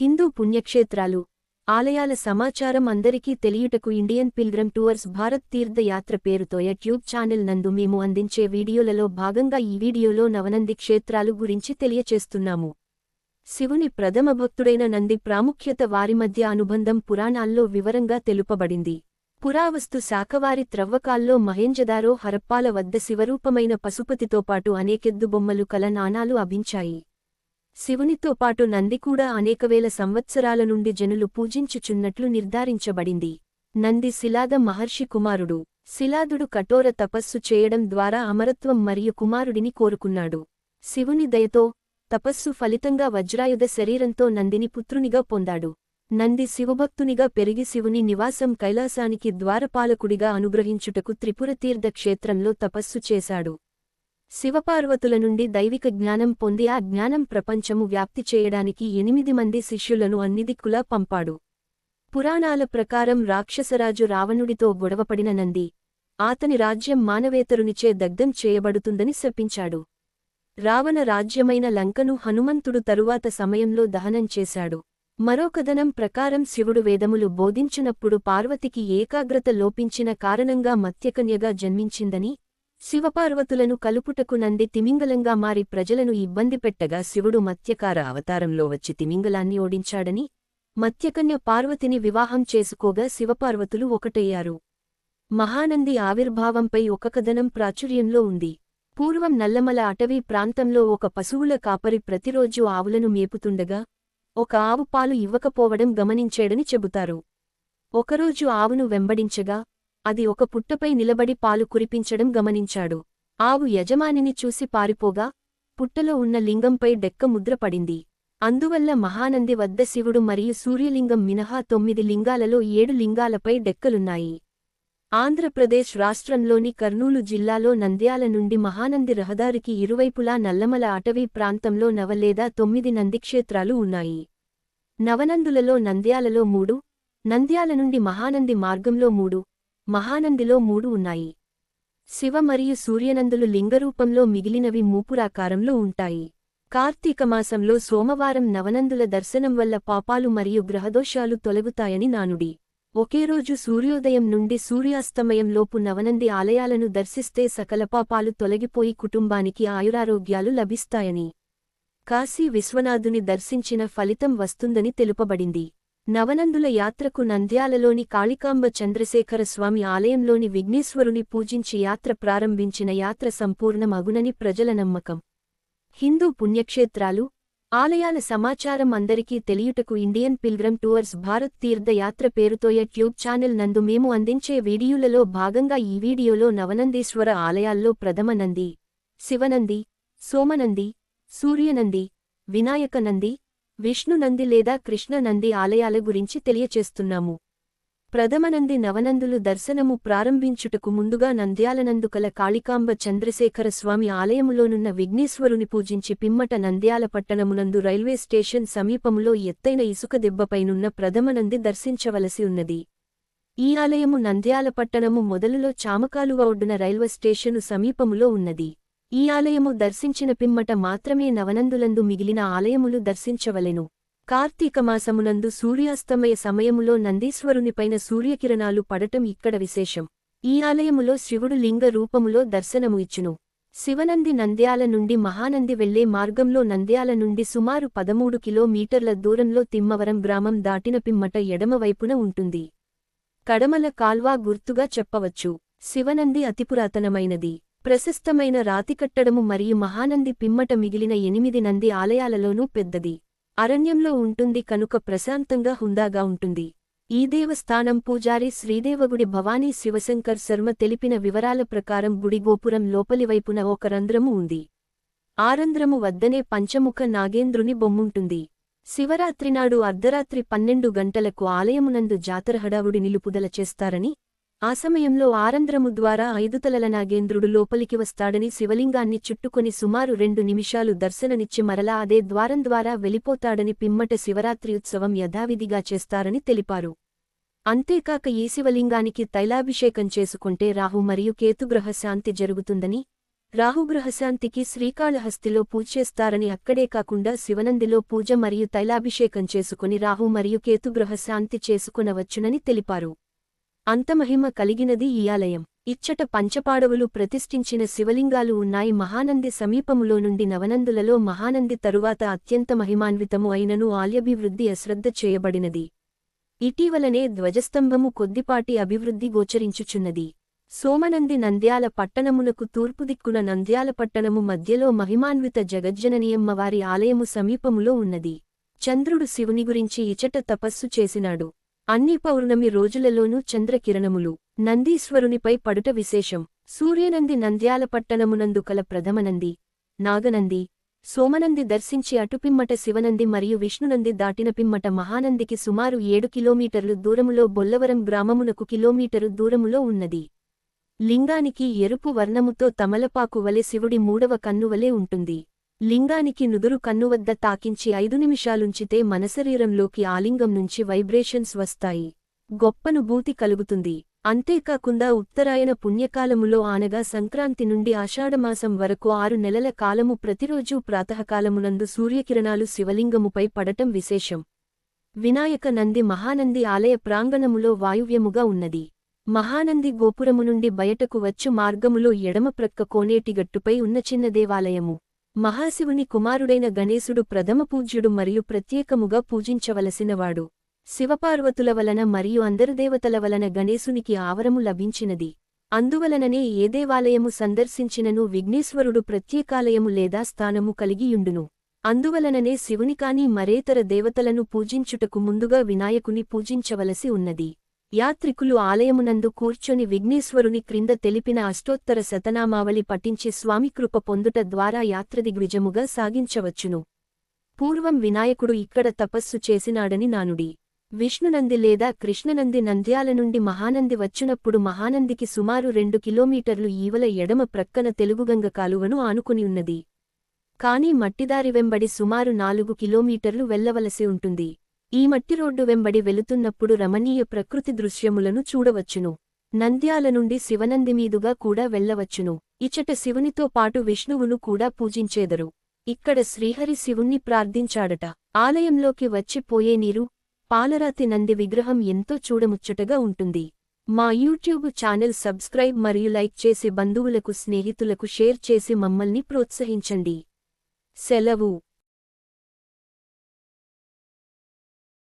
హిందూ పుణ్యక్షేత్రాలు ఆలయాల సమాచారం అందరికీ తెలియుటకు Indian pilgrim tours Bharat Teerthayatra పేరుతో యూట్యూబ్ ఛానల్ నందు మేము అందించే వీడియోలలో భాగంగా ఈ వీడియోలో నవనంది క్షేత్రాలు గురించి తెలియచేస్తున్నాము. శివుని ప్రథమ భక్తుడైన నంది ప్రాముఖ్యత వారి మధ్య అనుబంధం పురాణాల్లో వివరంగా తెలుపబడింది. పురావస్తు శాఖవారి త్రవ్వకాల్లో మహేంజదారో హరప్పాల వద్ద శివరూపమైన పశుపతితో పాటు అనేకెద్దు బొమ్మలు కల నాణాలు అభించాయి. శివునితో పాటు నంది కూడా అనేకవేల సంవత్సరాల నుండి జనులు పూజించుచున్నట్లు నిర్ధారించబడింది. నంది శిలాద మహర్షి కుమారుడు. శిలాదుడు కఠోర తపస్సు చేయడం ద్వారా అమరత్వం మరియు కుమారుడిని కోరుకున్నాడు. శివుని దయతో తపస్సు ఫలితంగా వజ్రాయుధ శరీరంతో నందిని పుత్రునిగా పొందాడు. నంది శివభక్తునిగా పెరిగి శివుని నివాసం కైలాసానికి ద్వారపాలకుడిగా అనుగ్రహించుటకు త్రిపురతీర్థ క్షేత్రంలో తపస్సు చేశాడు. శివపార్వతుల నుండి దైవిక జ్ఞానం పొంది ఆ జ్ఞానం ప్రపంచము వ్యాప్తి చేయడానికి ఎనిమిది మంది శిష్యులను అన్ని దిక్కులా పంపాడు. పురాణాల ప్రకారం రాక్షసరాజు రావణుడితో గొడవపడిన నంది ఆతని రాజ్యం మానవేతరునిచే దగ్ధం చేయబడుతుందని శపించాడు. రావణ రాజ్యమైన లంకను హనుమంతుడు తరువాత సమయంలో దహనం చేశాడు. మరో కథనం ప్రకారం శివుడు వేదములు బోధించినప్పుడు పార్వతికి ఏకాగ్రత లోపించిన కారణంగా మత్యకన్యగా జన్మించిందని శివపార్వతులను కలుపుటకు నంది తిమింగలంగా మారి ప్రజలను ఇబ్బంది పెట్టగా శివుడు మత్యకార అవతారంలో వచ్చి తిమింగలాన్ని ఓడించాడని మత్యకన్య పార్వతిని వివాహం చేసుకోగా శివపార్వతులు ఒకటయ్యారు. మహానంది ఆవిర్భావంపై ఒక కథనం ప్రాచుర్యంలో ఉంది. పూర్వం నల్లమల అటవీ ప్రాంతంలో ఒక పశువుల కాపరి ప్రతిరోజూ ఆవులను మేపుతుండగా ఒక ఆవు పాలు ఇవ్వకపోవడం గమనించాడని చెబుతారు. ఒకరోజు ఆవును వెంబడించగా అది ఒక పుట్టపై నిలబడి పాలు కురిపించడం గమనించాడు. ఆవు యజమానిని చూసి పారిపోగా పుట్టలో ఉన్న లింగంపై డెక్క ముద్రపడింది అందువల్ల మహానంది వద్ద శివుడు మరియు సూర్యలింగం మినహా తొమ్మిది లింగాలలో ఏడు లింగాలపై డెక్కలున్నాయి. ఆంధ్రప్రదేశ్ రాష్ట్రంలోని కర్నూలు జిల్లాలో నంద్యాల నుండి మహానంది రహదారికి ఇరువైపులా నల్లమల అటవీ ప్రాంతంలో నవ లేదా తొమ్మిది నందిక్షేత్రాలు ఉన్నాయి. నవనందులలో నంద్యాలలో మూడు నంద్యాల నుండి మహానంది మార్గంలో మూడు మహానందిలో మూడు ఉన్నాయి. శివ మరియు సూర్యనందులు లింగరూపంలో మిగిలినవి మూపురాకారంలో ఉంటాయి. కార్తీకమాసంలో సోమవారం నవనందుల దర్శనం వల్ల పాపాలు మరియు గ్రహదోషాలు తొలగుతాయని నానుడి. ఒకే రోజు సూర్యోదయం నుండి సూర్యాస్తమయంలోపు నవనంది ఆలయాలను దర్శిస్తే సకల పాపాలు తొలగిపోయి కుటుంబానికి ఆయురారోగ్యాలు లభిస్తాయని. కాశీ విశ్వనాథుని దర్శించిన ఫలితం వస్తుందని తెలుపబడింది. నవనందుల యాత్రకు నంద్యాలలోని కాళికాంబ చంద్రశేఖర స్వామి ఆలయంలోని విఘ్నేశ్వరుని పూజించి యాత్ర ప్రారంభించిన యాత్ర సంపూర్ణమగునని ప్రజల నమ్మకం. హిందూ పుణ్యక్షేత్రాలు ఆలయాల సమాచారం అందరికీ తెలియుటకు Indian pilgrim tours Bharat Teerthayatra పేరుతోయ పేరుతో యూట్యూబ్ ఛానల్ నందు మేము అందించే వీడియోలలో భాగంగా ఈ వీడియోలో నవనందీశ్వర ఆలయాల్లో ప్రథమ నంది శివనంది సోమనంది సూర్యనంది వినాయకనంది విష్ణునంది లేదా కృష్ణనంది ఆలయాల గురించి తెలియచేస్తున్నాము. ప్రథమనంది నవనందులు దర్శనము ప్రారంభించుటకు ముందుగా నంద్యాలనందుకల కాళికాంబ చంద్రశేఖర స్వామి ఆలయములోనున్న విఘ్నేశ్వరుని పూజించి పిమ్మట నంద్యాల పట్టణమునందు రైల్వే స్టేషన్ సమీపములో ఎత్తైన ఇసుక దెబ్బపైనున్న ప్రథమనంది దర్శించవలసి ఉన్నది. ఈ ఆలయము నంద్యాల పట్టణము మొదలులో చామకాలువ ఒడ్డున రైల్వే స్టేషను సమీపములో ఉన్నది. ఈ ఆలయము దర్శించిన పిమ్మట మాత్రమే నవనందులందు మిగిలిన ఆలయములు దర్శించవలెను. కార్తీకమాసమునందు సూర్యాస్తమయ సమయములో నందీశ్వరునిపైన సూర్యకిరణాలు పడటం ఇక్కడ విశేషం. ఈ ఆలయములో శివుడు లింగ రూపములో దర్శనము ఇచ్చును. శివనంది నంద్యాల నుండి మహానంది వెళ్ళే మార్గంలో నంద్యాల నుండి సుమారు పదమూడు కిలోమీటర్ల దూరంలో తిమ్మవరం గ్రామం దాటిన పిమ్మట ఎడమవైపున ఉంటుంది. కడమల కాల్వా గుర్తుగా చెప్పవచ్చు. శివనంది అతిపురాతనమైనది. ప్రశస్తమైన రాతికట్టడము మరియు మహానంది పిమ్మట మిగిలిన ఎనిమిది నంది ఆలయాలలోనూ పెద్దది. అరణ్యంలో ఉంటుంది కనుక ప్రశాంతంగా హుందాగా ఉంటుంది. ఈ దేవస్థానం పూజారి శ్రీదేవగుడి భవానీ శివశంకర్ శర్మ తెలిపిన వివరాల ప్రకారం గుడి గోపురం లోపలివైపున ఒక రంధ్రము ఉంది. ఆరంధ్రము వద్దనే పంచముఖ నాగేంద్రుని బొమ్ముంటుంది. శివరాత్రినాడు అర్ధరాత్రి పన్నెండు గంటలకు ఆలయమునందు జాతర హడావుడి నిలుపుదల చేస్తారని ఆ సమయంలో ఆరంధ్రము ద్వారా ఐదుతలల నాగేంద్రుడు లోపలికి వస్తాడని శివలింగాన్ని చుట్టుకొని సుమారు రెండు నిమిషాలు దర్శననిచ్చి మరలా అదే ద్వారం ద్వారా వెళ్ళిపోతాడని పిమ్మట శివరాత్రి ఉత్సవం యథావిధిగా చేస్తారని తెలిపారు. అంతేకాక ఈ శివలింగానికి తైలాభిషేకం చేసుకుంటే రాహు మరియు కేతుగ్రహ శాంతి జరుగుతుందని రాహుగ్రహశాంతికి శ్రీకాళహస్తిలో పూజ చేస్తారని అక్కడే కాకుండా శివనందిలో పూజ మరియు తైలాభిషేకం చేసుకుని రాహు మరియు కేతుగ్రహ శాంతి చేసుకునవచ్చునని తెలిపారు. అంతమహిమ కలిగినది ఈ ఆలయం. ఇచ్చట పంచపాడవులు ప్రతిష్ఠించిన శివలింగాలు ఉన్నాయి. మహానంది సమీపములో నుండి నవనందులలో మహానంది తరువాత అత్యంత మహిమాన్వితము అయినను ఆల్యభివృద్ధి అశ్రద్ధ చేయబడినది. ఇటీవలనే ధ్వజస్తంభము కొద్దిపాటి అభివృద్ధి గోచరించుచున్నది. సోమనంది నంద్యాల పట్టణమునకు తూర్పుదిక్కున నంద్యాల పట్టణము మధ్యలో మహిమాన్విత జగజ్జననీయమ్మవారి ఆలయము సమీపములో ఉన్నది. చంద్రుడు శివుని గురించి ఇచట తపస్సు చేసినాడు. అన్ని పౌర్ణమి రోజులలోనూ చంద్రకిరణములు నందీశ్వరునిపై పడుట విశేషం. సూర్యనంది నంద్యాల పట్టణమునందు కల ప్రథమనంది నాగనంది సోమనంది దర్శించి అటుపిమ్మట శివనంది మరియు విష్ణునంది దాటిన పిమ్మట మహానందికి సుమారు ఏడు కిలోమీటర్లు దూరములో బొల్లవరం గ్రామమునకు కిలోమీటరు దూరములో ఉన్నది. లింగానికి ఎరుపు వర్ణముతో తమలపాకు వలె శివుడి మూడవ కన్నువలే ఉంటుంది. లింగానికి నుదురు కన్నువద్ద తాకించి ఐదు నిమిషాలుంచితే మనశరీరంలోకి ఆలింగం నుంచి వైబ్రేషన్స్ వస్తాయి. గొప్పనుభూతి కలుగుతుంది. అంతేకాకుండా ఉత్తరాయణ పుణ్యకాలములో ఆనగా సంక్రాంతి నుండి ఆషాఢమాసం వరకు ఆరు నెలల కాలము ప్రతిరోజూ ప్రాతకాలమునందు సూర్యకిరణాలు శివలింగముపై పడటం విశేషం. వినాయక నంది మహానంది ఆలయ ప్రాంగణములో వాయువ్యముగా ఉన్నది. మహానంది గోపురము నుండి బయటకు వచ్చు మార్గములో ఎడమ ప్రక్క కోనేటిగట్టుపై ఉన్న చిన్న దేవాలయము. మహాశివుని కుమారుడైన గణేశుడు ప్రథమ పూజ్యుడు మరియు ప్రత్యేకముగా పూజించవలసినవాడు. శివపార్వతుల వలన మరియు అందరుదేవతల వలన గణేశునికి ఆవరము లభించినది. అందువలననే ఏ దేవాలయము సందర్శించినను విఘ్నేశ్వరుడు ప్రత్యేకాలయము లేదా స్థానము కలిగియుండును. అందువలననే శివునికాని మరేతర దేవతలను పూజించుటకు ముందుగా వినాయకుని పూజించవలసి ఉన్నది. యాత్రికులు ఆలయమునందు కూర్చొని విఘ్నేశ్వరుని క్రింద తెలిపిన అష్టోత్తర శతనామావళి పఠించి స్వామికృప పొందుట ద్వారా యాత్రదిగ్విజముగా సాగించవచ్చును. పూర్వం వినాయకుడు ఇక్కడ తపస్సు చేసినాడని నానుడి. విష్ణునంది లేదా కృష్ణనంది నంద్యాల నుండి మహానంది వచ్చినప్పుడు మహానందికి సుమారు రెండు కిలోమీటర్లు ఈవల ఎడమ ప్రక్కన తెలుగుగంగ కాలువను ఆనుకుని ఉన్నది. కాని మట్టిదారి వెంబడి సుమారు నాలుగు కిలోమీటర్లు వెళ్ళవలసి ఉంటుంది. ఈ మట్టి రోడ్డు వెంబడి వెళుతున్నప్పుడు రమణీయ ప్రకృతి దృశ్యములను చూడవచ్చును. నంద్యాల నుండి శివనందిమీదుగా కూడా వెళ్ళవచ్చును ఇచట శివునితో పాటు విష్ణువును కూడా పూజించేదరు. ఇక్కడ శ్రీహరి శివుణ్ణి ప్రార్థించాడట. ఆలయంలోకి వచ్చిపోయే నీరు పాలరాతి నంది విగ్రహం ఎంతో చూడముచ్చటగా ఉంటుంది. మా యూట్యూబ్ ఛానల్ సబ్స్క్రైబ్ మరియు లైక్ చేసి బంధువులకు స్నేహితులకు షేర్ చేసి మమ్మల్ని ప్రోత్సహించండి. సెలవు.